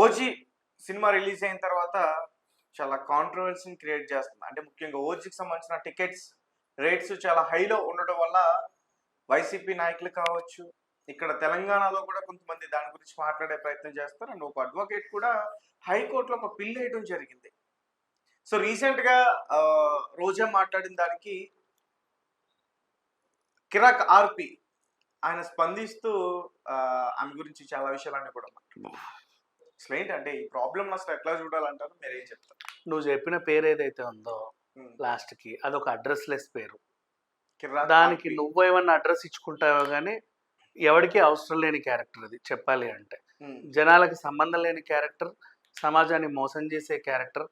OG cinema release అయిన తర్వాత చాలా కాంట్రవర్సీని క్రియేట్ చేస్తుంది. అంటే ముఖ్యంగా ఓజీకి సంబంధించిన టికెట్స్ రేట్స్ చాలా హైలో ఉండడం వల్ల వైసీపీ నాయకులు కావచ్చు ఇక్కడ తెలంగాణలో కూడా కొంతమంది దాని గురించి మాట్లాడే ప్రయత్నం చేస్తారు. అండ్ ఒక అడ్వకేట్ కూడా హైకోర్టులో ఒక పిల్ వేయడం జరిగింది. సో రీసెంట్గా రోజా మాట్లాడిన దానికి కిరాక్ ఆర్పి ఆయన స్పందిస్తూ ఆమె గురించి చాలా విషయాలన్నీ కూడా మాట్లాడుతున్నారు అసలు ఏంటంటే ఈ ప్రాబ్లమ్ అసలు ఎట్లా చూడాలంటారు మీరు ఏం చెప్తారు నువ్వు చెప్పిన పేరు ఏదైతే ఉందో. లాస్ట్కి అదొక అడ్రస్ లెస్ పేరు దానికి. నువ్వు ఏమన్నా అడ్రస్ ఇచ్చుకుంటావో కానీ ఎవరికి అవసరం లేని క్యారెక్టర్ అది చెప్పాలి అంటే. జనాలకు సంబంధం లేని క్యారెక్టర్ సమాజాన్ని మోసం చేసే క్యారెక్టర్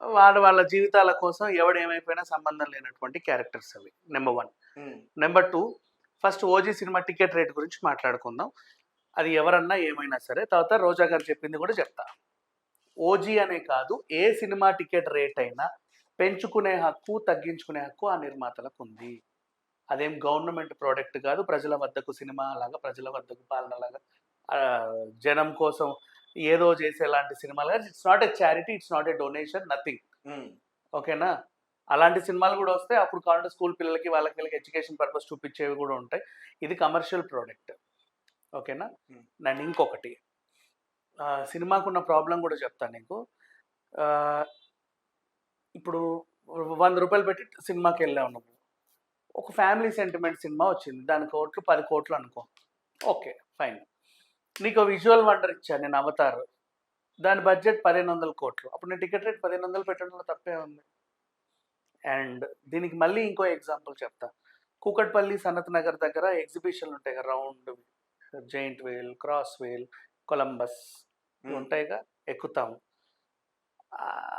వాళ్ళ వాళ్ళ జీవితాల కోసం ఎవడు ఏమైపోయినా సంబంధం లేనటువంటి క్యారెక్టర్స్ అవి number one. Number two first OG cinema ticket rate గురించి మాట్లాడుకుందాం అది ఎవరన్నా ఏమైనా సరే తర్వాత రోజా గారు చెప్పింది కూడా చెప్తా. ఓజీ అనే కాదు ఏ సినిమా టికెట్ రేట్ అయినా పెంచుకునే హక్కు తగ్గించుకునే హక్కు ఆ నిర్మాతలకు ఉంది. అదేం గవర్నమెంట్ ప్రోడక్ట్ కాదు ప్రజల వద్దకు సినిమా లాగా ప్రజల వద్దకు పాలన లాగా జనం కోసం ఏదో చేసేలాంటి సినిమాలు it's not a charity it's not a donation nothing. ఓకేనా? అలాంటి సినిమాలు కూడా వస్తాయి అప్పుడు కావాలంటే స్కూల్ పిల్లలకి వాళ్ళకి వీళ్ళకి ఎడ్యుకేషన్ పర్పస్ చూపించేవి కూడా ఉంటాయి. ఇది కమర్షియల్ ప్రోడక్ట్. ఓకేనా. నన్ను ఇంకొకటి. సినిమాకున్న ప్రాబ్లం కూడా చెప్తాను నీకు. ఇప్పుడు వంద రూపాయలు పెట్టి సినిమాకి వెళ్ళావు నువ్వు. ఒక ఫ్యామిలీ సెంటిమెంట్ సినిమా వచ్చింది. దాని కోట్లు పది కోట్లు అనుకో. Okay fine. నీకు విజువల్ వండర్ ఇచ్చాను నేను అవతార్. దాని బడ్జెట్ పదిహేను వందల కోట్లు. అప్పుడు నేను టికెట్ రేట్ పదిహేను వందలు పెట్టడంలో తప్పే ఉంది. అండ్ దీనికి మళ్ళీ ఇంకో ఎగ్జాంపుల్ చెప్తా. కూకట్పల్లి సనత్ నగర్ దగ్గర ఎగ్జిబిషన్లు ఉంటాయి కదా round giant wheel cross wheel Columbus. ఉంటాయిగా ఎక్కుతాము.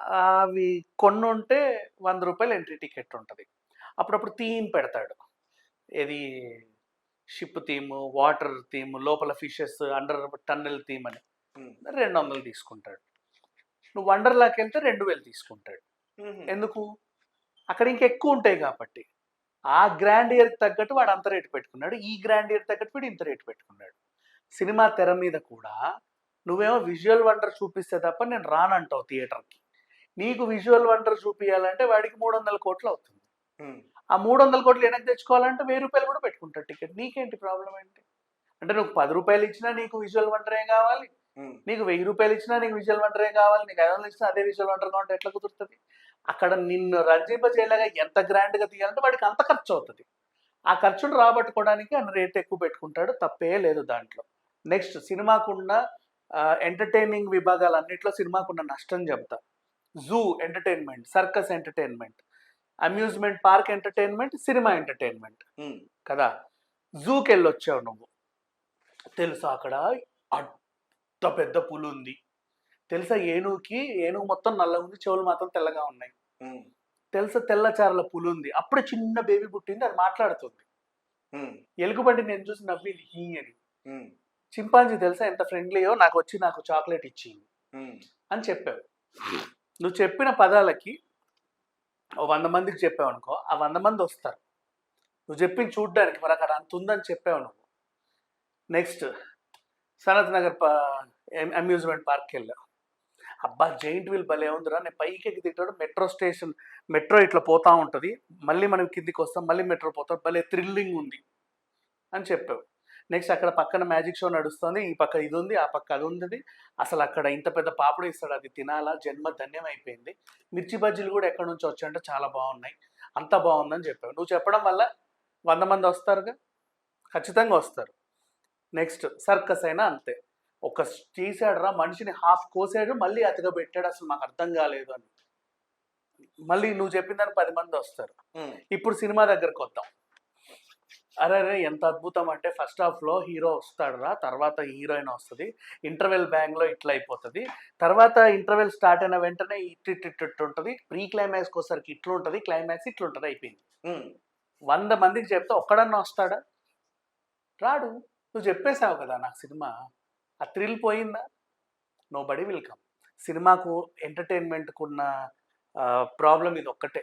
అవి కొన్ని ఉంటే వంద రూపాయలు ఎంట్రీ టికెట్ ఉంటుంది. అప్పుడప్పుడు థీమ్ పెడతాడు. ఇది షిప్ థీమ్ వాటర్ థీమ్ లోపల ఫిషెస్ అండర్ టన్నెల్ థీమ్ అని. రెండు వందలు తీసుకుంటాడు. నువ్వు వండర్లాకి వెళ్తే రెండు వేలు తీసుకుంటాడు. ఎందుకు? అక్కడ ఇంకెక్కువ ఉంటాయి కాబట్టి. ఆ గ్రాండ్ ఇయర్కి తగ్గట్టు వాడు అంత రేటు పెట్టుకున్నాడు. ఈ గ్రాండ్ ఇయర్ తగ్గట్టు వీడు ఇంత రేటు పెట్టుకున్నాడు. సినిమా తెర మీద కూడా నువ్వేమో విజువల్ వండర్ చూపిస్తే తప్ప నేను రానంటావు థియేటర్కి. నీకు విజువల్ వండర్ చూపించాలంటే వాడికి మూడు వందల కోట్లు అవుతుంది. ఆ మూడు వందల కోట్లు వెనక్కి తెచ్చుకోవాలంటే వెయ్యి రూపాయలు కూడా పెట్టుకుంటాడు టికెట్. నీకేంటి ప్రాబ్లం ఏంటి? అంటే నువ్వు పది రూపాయలు ఇచ్చినా నీకు విజువల్ వండరే కావాలి. నీకు వెయ్యి రూపాయలు ఇచ్చినా నీకు విజువల్ వండరే కావాలి? నీకు ఐదు వందలు ఇచ్చినా అదే విజువల్ వండర్ కావాలంటే ఎట్లా కుదురుతుంది? అక్కడ నిన్ను రంజింపజేయలేగా ఎంత గ్రాండ్గా తీయాలంటే వాడికి అంత ఖర్చు అవుతుంది. ఆ ఖర్చును రాబట్టుకోవడానికి ఆయన రేట్ ఎక్కువ పెట్టుకుంటాడు తప్పే లేదు దాంట్లో. నెక్స్ట్ సినిమాకున్న ఎంటర్టైనింగ్ విభాగాలన్నింటిలో సినిమాకున్న నష్టం చెప్తా. Zoo entertainment circus entertainment amusement park entertainment cinema entertainment. కదా? జూకి వెళ్ళొచ్చావు నువ్వు. తెలుసా అక్కడ? అంత పెద్ద పులి ఉంది తెలుసా ఏనుగుకి? ఏనుగు మొత్తం నల్లగా ఉంది చెవులు మాత్రం తెల్లగా ఉన్నాయి. తెలుసా తెల్లచారల పులి ఉంది అప్పుడే చిన్న బేబీ పుట్టింది అది మాట్లాడుతుంది. ఎలుగుబంటి నేను చూసి నవ్వింది హీ అని. చింపాంజీ తెలుసా ఎంత ఫ్రెండ్లీయో? నాకు వచ్చి నాకు చాక్లెట్ ఇచ్చింది. అని చెప్పావు. నువ్వు చెప్పిన పదాలకి ఓ వంద మందికి చెప్పావు అనుకో ఆ వంద మంది వస్తారు. నువ్వు చెప్పింది చూడ్డానికి మరి అక్కడ అంత ఉందని చెప్పావు నువ్వు. నెక్స్ట్ సనత్ నగర్ అమ్యూజ్మెంట్ పార్క్కి వెళ్ళావు అబ్బా జైంట్ వీల్ భలే ఉందిరా నేను పైకి ఎక్కి తింటాడు మెట్రో స్టేషన్ మెట్రో ఇట్లా పోతూ ఉంటుంది మళ్ళీ మనం కిందికి వస్తాం మళ్ళీ మెట్రో పోతాం భలే థ్రిల్లింగ్ ఉంది అని చెప్పావు. నెక్స్ట్ అక్కడ పక్కన మ్యాజిక్ షో నడుస్తుంది ఈ పక్క ఇది ఉంది ఆ పక్క అది ఉంది అసలు అక్కడ ఇంత పెద్ద పాపడు ఇస్తాడు అది తినాలా జన్మ ధన్యం అయిపోయింది. మిర్చి బజ్జీలు కూడా ఎక్కడి నుంచి వచ్చాయంటే చాలా బాగున్నాయి అంత బాగుందని చెప్పావు. నువ్వు చెప్పడం వల్ల వంద మంది వస్తారుగా? ఖచ్చితంగా వస్తారు. నెక్స్ట్ సర్కస్ అయినా అంతే. ఒక తీసాడురా మనిషిని హాఫ్ కోసాడు మళ్ళీ అతగా పెట్టాడు అసలు మాకు అర్థం కాలేదు అని. మళ్ళీ నువ్వు చెప్పిన దాన్ని పది మంది వస్తారు. ఇప్పుడు సినిమా దగ్గరకు వద్దాం. అరే అరే ఎంత అద్భుతం అంటే ఫస్ట్ హాఫ్లో హీరో వస్తాడురా తర్వాత హీరోయిన్ వస్తుంది ఇంటర్వెల్ బ్యాంగ్లో ఇట్లా అయిపోతుంది. తర్వాత ఇంటర్వెల్ స్టార్ట్ అయిన వెంటనే ఇట్ ఇట్ ఇట్ ఇట్ ఉంటుంది. ప్రీ క్లైమాక్స్కి వచ్చేసరికి ఇట్లా ఉంటుంది క్లైమాక్స్ ఇట్లా ఉంటుంది అయిపోయింది. వంద మందికి చెప్తే ఒక్కడన్నా వస్తాడా? రాడు. నువ్వు చెప్పేశావు కదా నాకు సినిమా. ఆ థ్రిల్ పోయిందా? నో బడీ విల్ కమ్ సినిమాకు ఎంటర్టైన్మెంట్కు ఉన్న ప్రాబ్లం ఇది ఒక్కటే.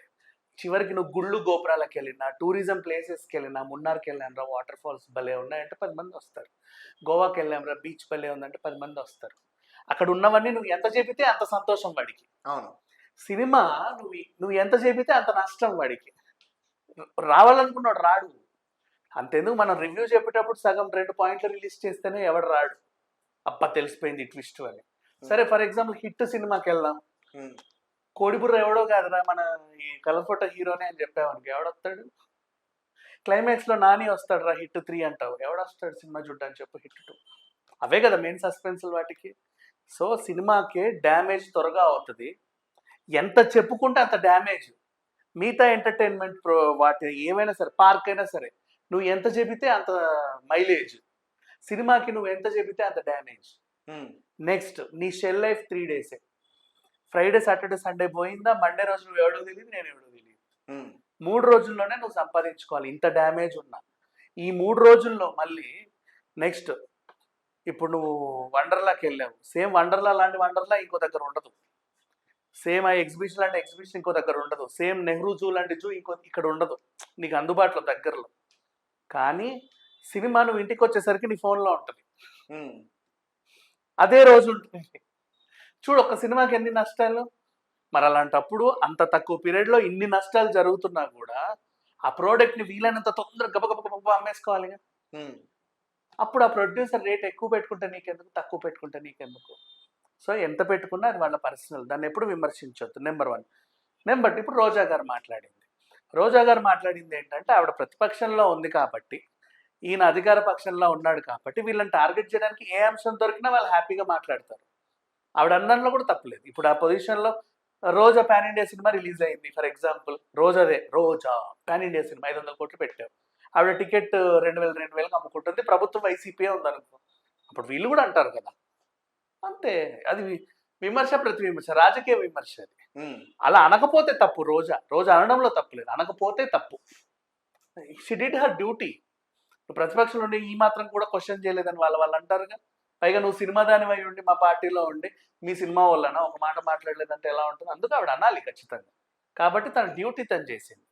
చివరికి నువ్వు గుళ్ళు గోపురాలకు వెళ్ళినా టూరిజం ప్లేసెస్కి వెళ్ళినా మున్నార్కి వెళ్ళాను వాటర్ ఫాల్స్ భలే ఉన్నాయంటే పది మంది వస్తారు. గోవాకి వెళ్ళాంరా బీచ్ భలే ఉందంటే పది మంది వస్తారు. అక్కడ ఉన్నవన్నీ నువ్వు ఎంత చెబితే అంత సంతోషం వాడికి. అవును. సినిమా నువ్వు నువ్వు ఎంత చెబితే అంత నష్టం వాడికి. రావాలనుకున్నాడు రాడు. అంతెందుకు మనం రివ్యూ చెప్పేటప్పుడు సగం రెండు పాయింట్లు రిలీజ్ చేస్తేనే ఎవడు రాడు. అబ్బా తెలిసిపోయింది ట్విస్ట్ అని. సరే ఫర్ ఎగ్జాంపుల్ హిట్ సినిమాకి వెళ్దాం ఉమ్, కోడిబుర్ర ఎవడో కాదురా మన ఈ కలర్ ఫోటో హీరోనే అని చెప్పావనుకో ఎవడొస్తాడు? క్లైమాక్స్లో నాని వస్తాడు రా హిట్ త్రీ అంటావు. ఎవడొస్తాడు సినిమా చూడ్డానికి చెప్పు హిట్ టూ. అవే కదా మెయిన్ సస్పెన్స్ వాటికి. సో సినిమాకి డ్యామేజ్ త్వరగా అవుతుంది. ఎంత చెప్పుకుంటే అంత డ్యామేజ్ మిగతా ఎంటర్టైన్మెంట్ ప్రో వాటి ఏమైనా సరే పార్క్ అయినా సరే నువ్వు ఎంత చెబితే అంత మైలేజ్ సినిమాకి నువ్వు ఎంత చెబితే అంత డ్యామేజ్. నెక్స్ట్ నీ షెల్ లైఫ్ త్రీ డేసే. ఫ్రైడే సాటర్డే సండే పోయిందా? మండే రోజు నువ్వు ఎవడో తెలియదు నేను ఎవడో తెలియదు. మూడు రోజుల్లోనే నువ్వు సంపాదించుకోవాలి ఇంత డ్యామేజ్ ఉన్నా. ఈ మూడు రోజుల్లో మళ్ళీ నెక్స్ట్ ఇప్పుడు నువ్వు వండర్లాకి వెళ్ళావు. సేమ్ వండర్లా లాంటి వండర్లా ఇంకో దగ్గర ఉండదు. సేమ్ ఆ ఎగ్జిబిషన్ లాంటి ఎగ్జిబిషన్ ఇంకో దగ్గర ఉండదు. సేమ్ నెహ్రూ జూ లాంటి జూ ఇంకో ఇక్కడ ఉండదు. నీకు అందుబాటులో దగ్గరలో. కానీ సినిమా నువ్వు ఇంటికి వచ్చేసరికి నీ ఫోన్లో ఉంటుంది. అదే రోజు ఉంటుంది. చూడు ఒక సినిమాకి ఎన్ని నష్టాలు? మరి అలాంటప్పుడు అంత తక్కువ పీరియడ్లో ఇన్ని నష్టాలు జరుగుతున్నా కూడా ఆ ప్రోడక్ట్ని వీలైనంత తొందరగా గబగబ గబగబ అమ్మేసుకోవాలి ఉమ్, అప్పుడు ఆ ప్రొడ్యూసర్ రేట్ ఎక్కువ పెట్టుకుంటే నీకెందుకు? తక్కువ పెట్టుకుంటే నీకెందుకు? సో ఎంత పెట్టుకున్నా అది వాళ్ళ పర్సనల్. దాన్ని ఎప్పుడు విమర్శించొద్దు. Number one. నెంబర్ టూ ఇప్పుడు రోజా గారు మాట్లాడింది. రోజా గారు మాట్లాడింది ఏంటంటే ఆవిడ ప్రతిపక్షంలో ఉంది కాబట్టి ఈయన అధికార పక్షంలో ఉన్నాడు కాబట్టి వీళ్ళని టార్గెట్ చేయడానికి ఏ అంశం దొరికినా వాళ్ళు హ్యాపీగా మాట్లాడతారు. ఆవిడ అన్నంలో కూడా తప్పలేదు. ఇప్పుడు ఆ పొజిషన్లో Roja pan India cinema release అయింది. ఫర్ ఎగ్జాంపుల్ రోజాదే రోజా పాన్ ఇండియా సినిమా ఐదు వందల కోట్లు పెట్టావు. ఆవిడ టికెట్ రెండు వేలు రెండు వేలకు అమ్ముకుంటుంది. ప్రభుత్వం వైసీపీ ఉందనుకో. అప్పుడు వీళ్ళు కూడా అంటారు కదా. అంతే. అది విమర్శ ప్రతి విమర్శ రాజకీయ విమర్శ అది. అలా అనకపోతే తప్పు రోజా. రోజా అనడంలో తప్పు లేదు. అనకపోతే తప్పు. షీ డిడ్ హర్ డ్యూటీ ప్రతిపక్షంలో ఉండి ఈ మాత్రం కూడా క్వశ్చన్ చేయలేదని వాళ్ళ వాళ్ళు అంటారుగా? పైగా నువ్వు సినిమా దానివై ఉండి మా పార్టీలో ఉండి మీ సినిమా వల్లన? ఒక మాట మాట్లాడలేదంటే ఎలా ఉంటుంది? అందుకు ఆవిడ అనాలి ఖచ్చితంగా. కాబట్టి తన డ్యూటీ తను చేసింది.